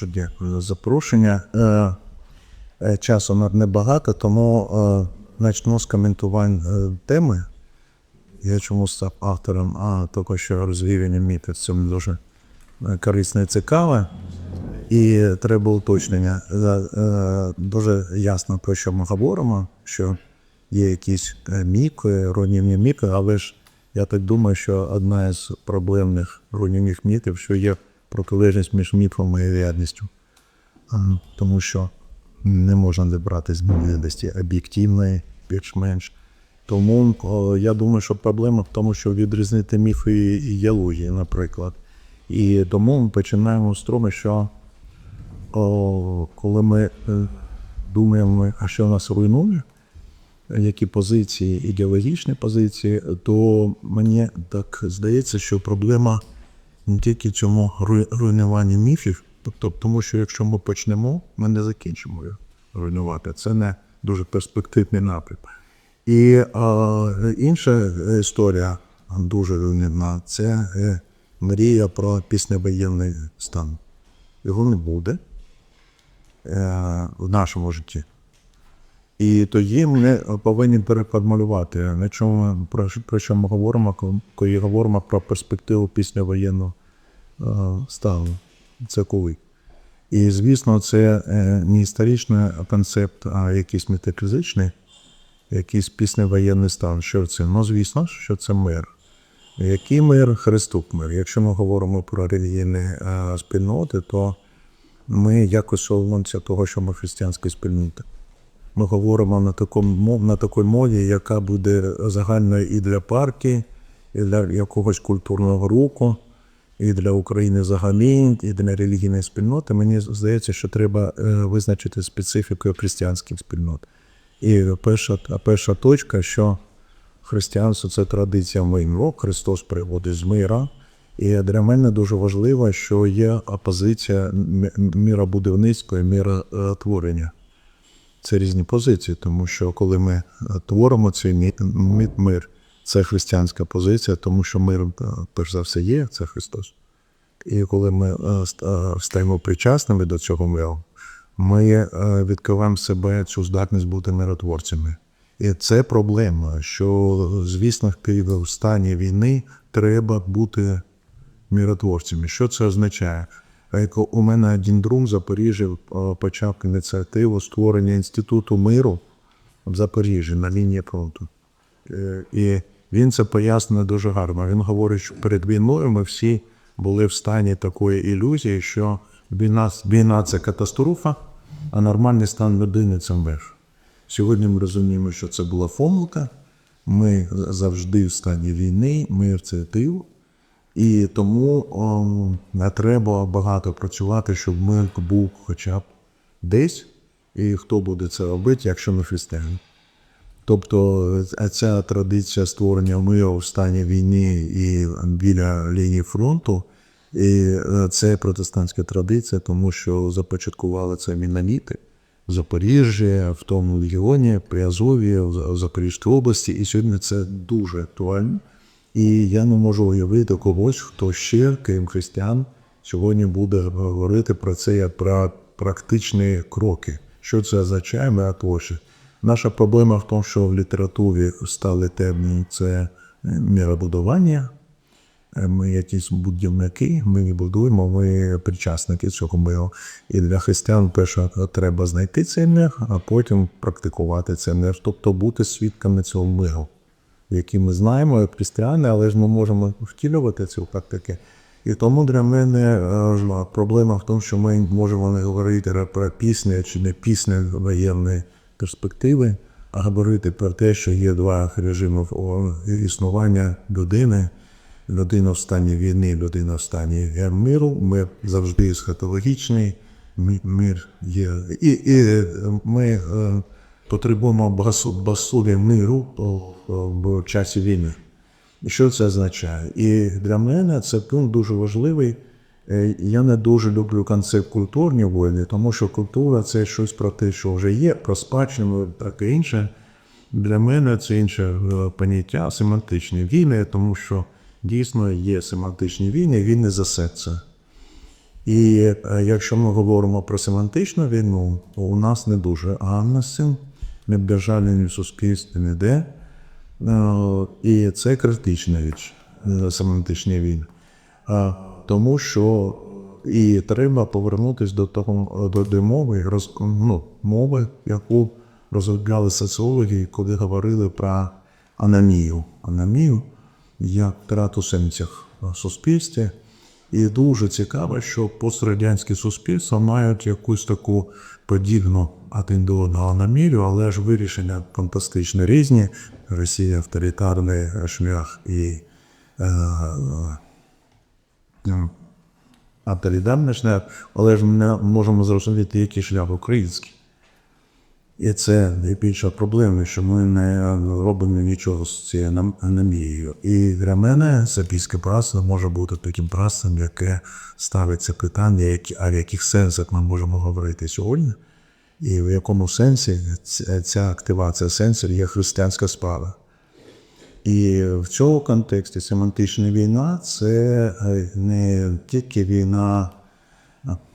дуже дякую за запрошення. Е, е, Часу на- небагато, тому е, почну з коментувань теми. Я чому став автором, а тільки що розвіювання міти. Це дуже е, корисно і цікаве. І треба уточнення. Дуже ясно, про що ми говоримо, що є якісь міфи, руйнівні міфи, але ж я так думаю, що одна із проблемних руйнівних міфів, що є протилежність між міфом і реальністю. Тому що не можна не брати з реальності об'єктивної, більш-менш. Тому я думаю, що проблема в тому, що відрізнити міфи і єлогії, наприклад. І тому ми починаємо з того, що о, коли ми е, думаємо, а що нас руйнує, які позиції, ідеологічні позиції, то мені так здається, що проблема не тільки цьому руй- руйнуванні міфів, тобто, тому що якщо ми почнемо, ми не закінчимо його руйнувати. Це не дуже перспективний напрям. І е, інша історія дуже руйнівна це е, мрія про післявоєнний стан. Його не буде е, в нашому житті. І тоді ми повинні переформулювати, на чому про, що- ми говоримо, коли говоримо про перспективу післявоєнного е, стану. Це. І, звісно, це е, не історичний концепт, а якийсь метафізичний, якийсь післявоєнний стан. Що це? Ну, звісно, що це мир. Який мир? Христук мир. Якщо ми говоримо про релігійні е, спільноти, то ми якось соломонимося того, що ми християнська спільнота. Ми говоримо на такому на такій мові, яка буде загальною і для партії, і для якогось культурного руху, і для України взагалі, і для релігійної спільноти. Мені здається, що треба е, визначити специфіку християнських спільнот. І перша, перша точка, що християнство це традиція миру, Христос приводить з мира. І для мене дуже важливо, що є опозиція м- міробудівництва і міротворення. Це різні позиції, тому що коли ми е, творимо цей мир, це християнська позиція, тому що мир, е, перш за все, є, це Христос. І коли ми е, е, стаємо причасними до цього миру, ми відкриваємо себе цю здатність бути миротворцями. І це проблема, що, звісно, в стані війни треба бути миротворцями. Що це означає? У мене один друг в Запоріжжі почав ініціативу створення інституту миру в Запоріжжі на лінії фронту. І він це пояснює дуже гарно. Він говорить, що перед війною ми всі були в стані такої ілюзії, що війна, війна це катастрофа, а нормальний стан людини це мир. Сьогодні ми розуміємо, що це була помилка. Ми завжди в стані війни, мир це тил. І тому о, не треба багато працювати, щоб мир був хоча б десь. І хто буде це робити, якщо не християни. Тобто е, ця традиція створення миру в стані війни і біля лінії фронту, і е, це протестантська традиція, тому що започаткували це мінаміти в Запоріжжі, в тому регіоні, при Азові, в Запорізькій області. І сьогодні це дуже актуально. І я не можу уявити когось, хто ще, крім християн, сьогодні буде говорити про це як про практичні кроки. Що це означає, ми творчі. Наша проблема в тому, що в літературі стали терміни це е, міробудування. Е, Ми якісь будівники, ми не будуємо, ми причасники цього миру. І для християн перше треба знайти цей мир, а потім практикувати цей мир, тобто бути свідками цього миру які ми знаємо, як християни, але ж ми можемо втілювати ці практики. І тому для мене е, проблема в тому, що ми можемо не говорити про пісні чи не пісні воєнної перспективи, а говорити про те, що є два режими існування людини. Людина в стані війни, людина в стані миру. Ми завжди есхатологічний, мир є. І, і ми е, потребуємо басу- басулі миру в часі війни. Що це означає? І для мене це пункт дуже важливий. Е, Я не дуже люблю концепт культурні війни, тому що культура це щось про те, що вже є, про спадщину, таке інше. Для мене це інше е, поняття семантичні війни, тому що дійсно є семантичні війни, війни за серце. І е, якщо ми говоримо про семантичну війну, то у нас не дуже цим, не вбіжали ні в суспільстві, ніде. І це критична річ, семантичні війни. Тому що і треба повернутися до того до, до мови, роз, ну, мови, яку розробляли соціологи, коли говорили про аномію. Аномію як втрату сенсів в суспільстві. І дуже цікаво, що пострадянські суспільства мають якусь таку подібну одного аномію, але ж вирішення фантастично різні. Росія авторитарний шлях і е, е, авторитарний шлях, але ж ми можемо зрозуміти, який шлях український. І це найбільша проблема, що ми не робимо нічого з цією нам- аномією. І для мене Сапійське братство може бути таким братством, яке ставиться питання, які, а в яких сенсах ми можемо говорити сьогодні, і в якому сенсі ця активація сенсів є християнська справа. І в цьому контексті семантична війна це е, не тільки війна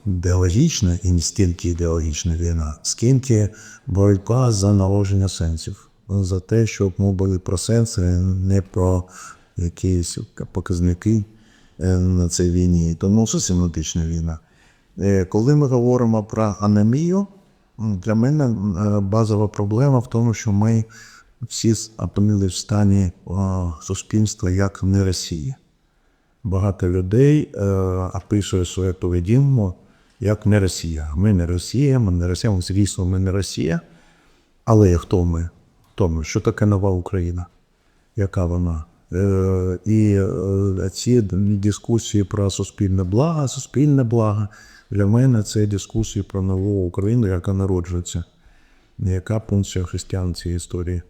ідеологічна і не стільки ідеологічна війна, скільки боротьба за народження сенсів, за те, щоб ми були про сенси, не про якісь показники е, на цій війні. Тому це семантична війна. Е, Коли ми говоримо про анемію, для мене базова проблема в тому, що ми всі опинили в стані о, суспільства як не Росії. Багато людей е, описує своє поведінку як не Росія. Ми не Росія, ми не Росія, звісно, ми не Росія. Але хто ми? Хто ми? Що таке нова Україна? Яка вона? Е, і е, ці дискусії про суспільне благо, суспільне благо для мене це дискусії про нову Україну, яка народжується. Яка функція християн цієї історії?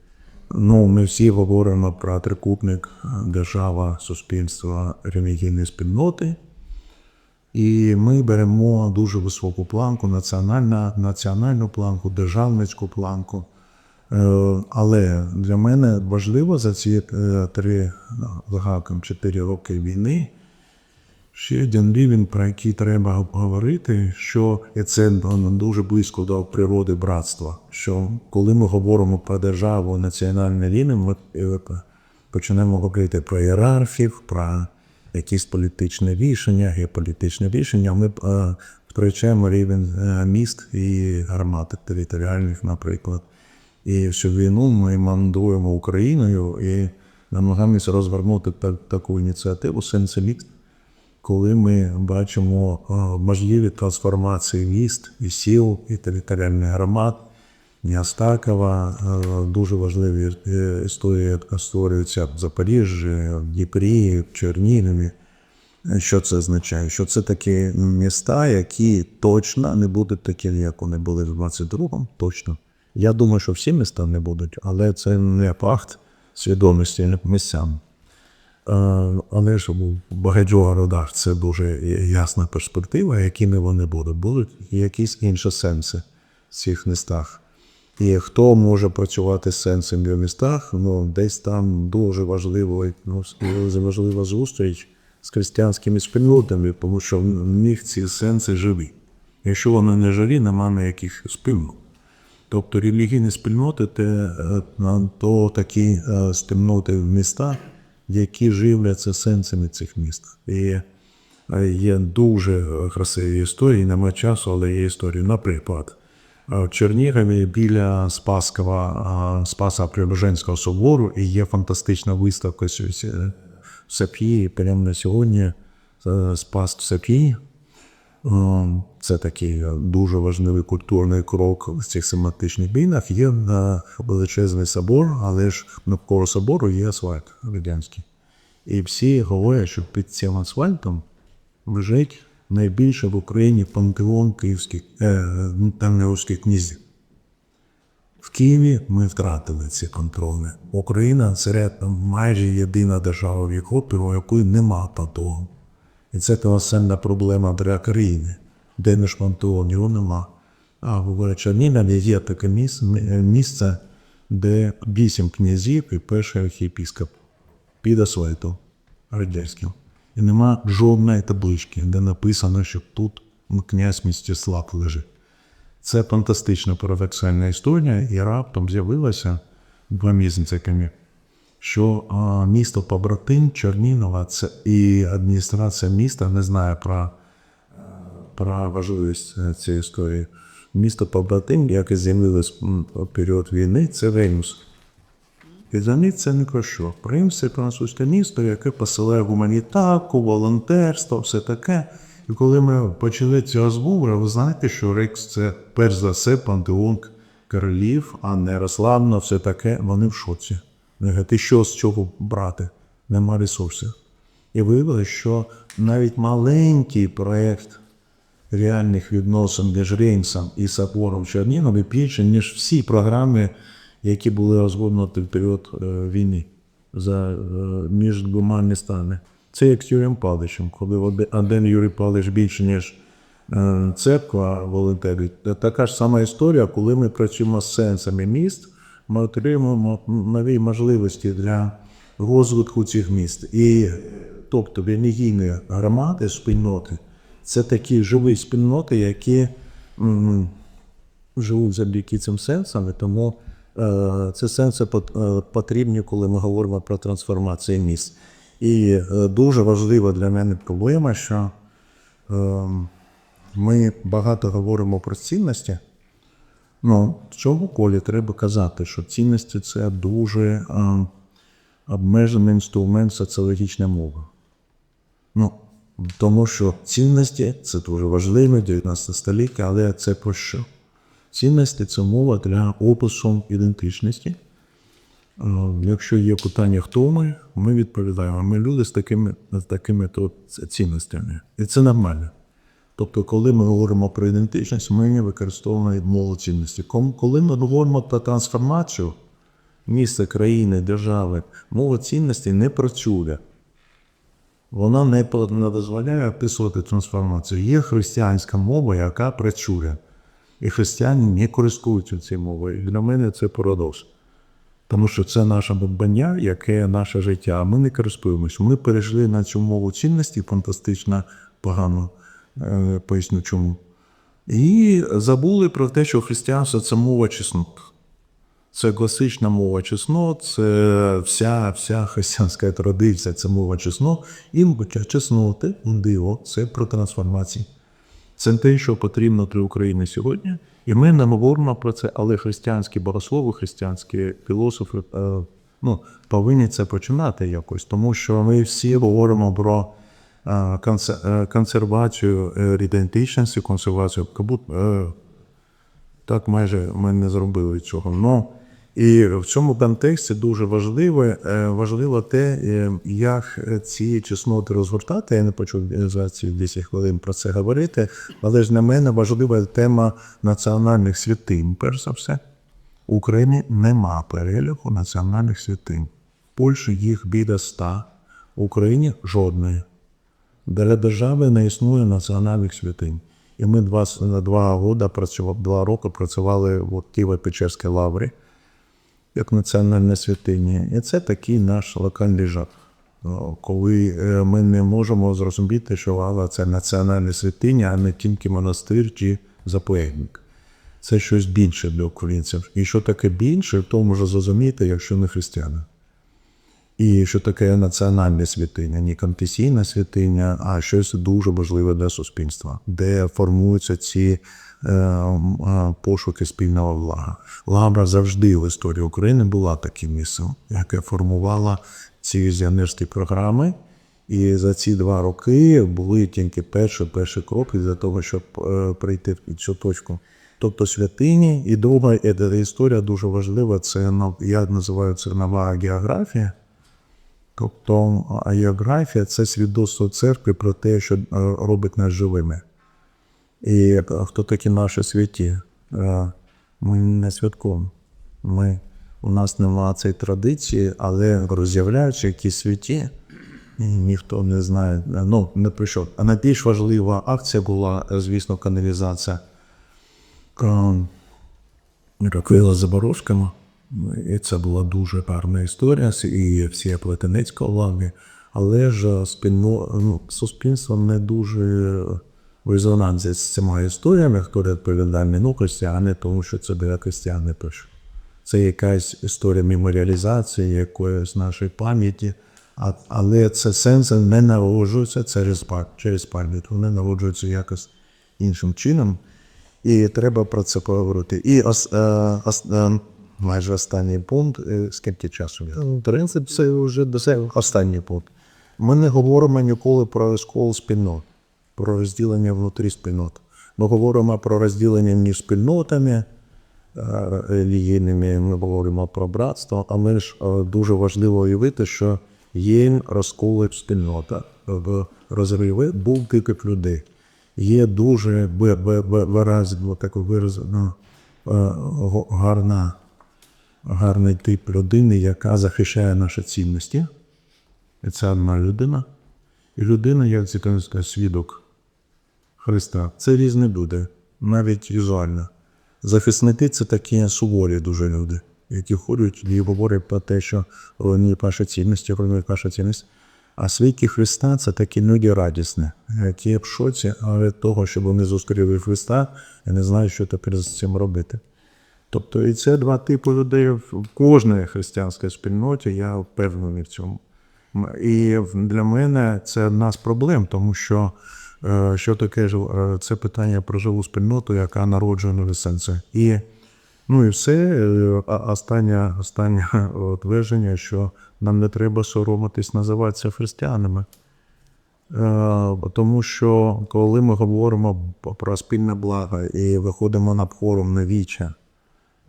Ну, ми всі говоримо про трикутник держава, суспільство, релігійні спільноти. І ми беремо дуже високу планку, національна, національну планку, державницьку планку. Е, Але для мене важливо за ці е, три ну, загаком чотири роки війни ще один рівень, про який треба говорити, що і це ну, дуже близько до природи братства. Що коли ми говоримо про державу національний рівень, ми е, почнемо говорити про ієрархів, про якісь політичні рішення, геополітичні рішення. Ми е, втрачаємо рівень е, міст і гармат територіальних, наприклад. І всю війну ми мандуємо Україною і намагаємося розвернути так, таку ініціативу Сенселікт, коли ми бачимо е, можливі трансформації міст і сіл, і територіальних громад. Нястакова, е, дуже важливі е, історії, яка створюються в Запоріжжі, в Дніпрі, в Чернігові. Що це означає? Що це такі міста, які точно не будуть такі, як вони були в 22-му, точно. Я думаю, що всі міста не будуть, але це не факт свідомості місцям. Е, Але ж у багатьох городах це дуже ясна перспектива, якими вони будуть. Будуть якісь інші сенси в цих містах. І хто може працювати з сенсом в містах, ну десь там дуже важливо, ну, важлива зустріч з християнськими спільнотами, тому що в них ці сенси живі. Якщо вони не живі, немає ніяких спільнот. Тобто релігійні спільноти те, е, то такі е, спільноти в містах, які живляться сенсами цих міст. І е, є дуже красиві історії, немає часу, але є історії. Наприклад, е, в Чернігові біля Спаскова, е, Спаса Преображенського собору і є фантастична виставка Сапії, прямо на сьогодні Спас. Е, Це такий е, дуже важливий культурний крок в цих семантичних війнах. Є е, величезний собор, але ж навколо собору є асфальт радянський. І всі говорять, що під цим асфальтом лежить найбільше в Україні пантеон київських е, руських князів. В Києві ми втратили ці контрольні. Україна серед майже єдина держава в Європі, у якої нема пантеону. І це колосальна проблема для країни, де пантеон його нема. А в Чернігові є таке місце, де вісім князів і перший архієпіскоп під асфальтом радянським. І нема жодної таблички, де написано, що тут князь Містіслав лежить. Це фантастична парадоксальна історія, і раптом з'явилося два місяці що місто побратим Чернігова це і адміністрація міста не знає про, е, про важливість е, цієї історії. Місто побратим, яке з'явилось період війни, це Реймс. І за них це не про що. Реймс – це французьке місто, яке посилає гуманітарку, волонтерство, все таке. І коли ми почали ці розмови, ви знаєте, що Рейкс це перш за все пантеон королів, а не Ярославна, все таке, вони в шоці. Ти що з чого брати? Нема ресурсів. І виявилося, що навіть маленький проєкт реальних відносин між Реймсом і Собором Чернігові більше, ніж всі програми, які були розгорнуті в період е, війни за, е, між двома містами. Це як з Юрієм Павловичем, коли один Юрій Павлович більше, ніж е, церква волонтерить. Та Така ж сама історія, коли ми працюємо з сенсами міст, ми отримуємо нові можливості для розвитку цих міст. І тобто релігійні громади, спільноти, це такі живі спільноти, які м, живуть завдяки цим сенсам, тому е, ці сенси е, потрібні, коли ми говоримо про трансформацію міст. І е, дуже важлива для мене проблема, що е, ми багато говоримо про цінності. Ну, в цьому колі треба казати, що цінності це дуже е, обмежений інструмент соціологічної мови. Ну, тому що цінності це дуже важливо, 19 століття, але це про що? Цінності це мова для опису ідентичності. Е, Якщо є питання, хто ми, ми відповідаємо. Ми люди з такими, з такими то цінностями. І це нормально. Тобто, коли ми говоримо про ідентичність, ми використовуємо мову цінності. Коли ми говоримо про трансформацію міста, країни, держави, мова цінності не працює. Вона не, дозволяє описувати трансформацію. Є християнська мова, яка працює. І християни не користуються цією мовою. І для мене це парадокс. Тому що це наше бадбання, яке наше життя, а ми не користуємося. Ми перейшли на цю мову цінності фантастично погано, поясню чому. І забули про те, що християнство це мова чеснот. Це класична мова чеснот, це вся, вся християнська традиція, це мова чеснот. І чесноти, диво, це про трансформацію. Це те, що потрібно для України сьогодні. І ми не говоримо про це, але християнські богослови, християнські філософи е, ну, повинні це починати якось, тому що ми всі говоримо про е, е, консервацію е, ідентичності, консервацію кабут. Е, так майже ми не зробили цього. Ну, і в цьому контексті дуже важливо, е, важливо те, е, як е, ці чесноти розгортати. Я не почув за ці 10 хвилин про це говорити, але ж для мене важлива тема національних святинь. Перш за все, в Україні нема переліку національних святинь. В Польщі їх біля 100, в Україні жодної. Для держави не існує національних святинь. І ми два, два, года працювали, два роки працювали в Києво-Печерській лаврі як національна святиня. І це такий наш локальний жах. Коли е, ми не можемо зрозуміти, що лава це національна святиня, а не тільки монастир чи заповідник. Це щось більше для українців. І що таке більше, то може зрозуміти, якщо не християни. І що таке національне святиня, не конфесійна святиня, а щось дуже важливе для суспільства, де формуються ці е, е, пошуки спільного блага. Лавра завжди в історії України була таким місцем, яке формувало ці візіонерські програми. І за ці два роки були тільки перші, перші кроки для того, щоб е, прийти в цю точку. Тобто святині, і друга е, історія дуже важлива. Це я називаю це нова географія. Тобто агеографія це свідоцтво церкви про те, що е, робить нас живими. І хто такі наші святі? Е, Ми не святкуємо. Ми, у нас немає цієї традиції, але роз'являються якісь святі, і ніхто не знає. Ну, не прийшов. А найбільш важлива акція була, е, звісно, каналізація. Е, Раквила Заборожками. І це була дуже гарна історія. І всі Плетенецького лаві але ж спільно, ну, суспільство не дуже в резонансі з цими історіями, хто відповідальний, ну, християни, тому що це для християни пишуть. Це якась історія меморіалізації якоїсь нашої пам'яті, але це сенси не народжуються через, через пам'ять, вони народжуються якось іншим чином. І треба про це поговорити. І ос, е, ос, е, майже останній пункт, е, скільки часу є? Принцип це вже до себе останній пункт. Ми не говоримо ніколи про розкол спільнот, про розділення внутрі спільнот. Ми говоримо про розділення між спільнотами е, релігійними, ми говоримо про братство, але ж е, дуже важливо уявити, що є розколи в спільнотах, в розриви був кілька людей. Є дуже ви- ви- ви- виразно, так виразно е, гарна, гарний тип людини, яка захищає наші цінності. І це одна людина. І людина, як це свідок Христа. Це різні люди, навіть візуально. Захисники це такі суворі дуже люди, які ходять і говорять про те, що руйнують ваші цінності, руйнують ваші цінності. А свідки Христа це такі люди радісні, які в шоці від того, що вони зустріли Христа і не знають, що тепер з цим робити. Тобто і це два типи людей в кожній християнській спільноті, я впевнений в цьому. І для мене це одна з проблем, тому що е, що таке е, це питання про живу спільноту, яка народжує нові сенси. І ну і все, е, останнє, останнє твердження, що нам не треба соромитись називатися християнами. Тому що коли ми говоримо про спільне благо і виходимо на форум на віча,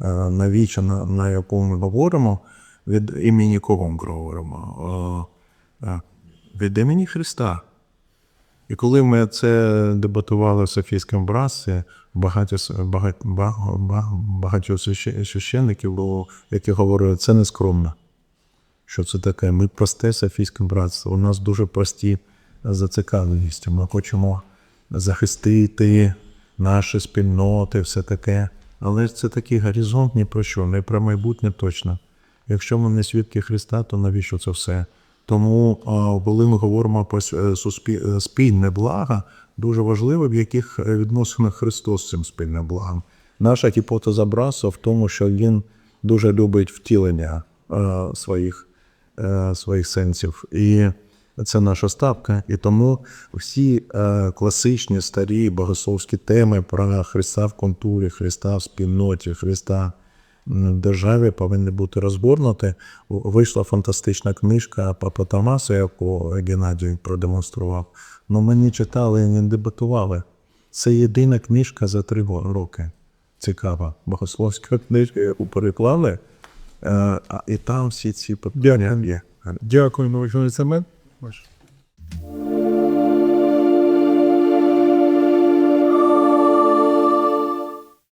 е, на віча, на, на якому ми говоримо, від імені кого ми говоримо? Е, е, Від імені Христа. І коли ми це дебатували в Софійському братстві, багато, багать- ба- ба- багато священників які говорили, це не скромно. Що це таке? Ми просте Софійське братство. У нас дуже прості зацікавленості. Ми хочемо захистити наші спільноти, все таке. Але це такий горизонт ні про що, не про майбутнє точно. Якщо ми не свідки Христа, то навіщо це все? Тому, коли ми говоримо про е, е, спільне благо, дуже важливо, в яких е, відносинах Христос з цим спільним благом. Наша гіпотеза Браса в тому, що він дуже любить втілення своїх, своїх сенсів. І це наша ставка. І тому всі е, класичні старі богословські теми про Христа в контурі, Христа в спільноті, Христа в державі повинні бути розгорнуті. Вийшла фантастична книжка Папа Томаса, яку Геннадій продемонстрував. Ну ми не читали і не дебатували. Це єдина книжка за три роки. Цікава. Богословська книжка, яку переклали. Е, і там всі ці питання є. Дякуємо, Олександр Семен. Pois.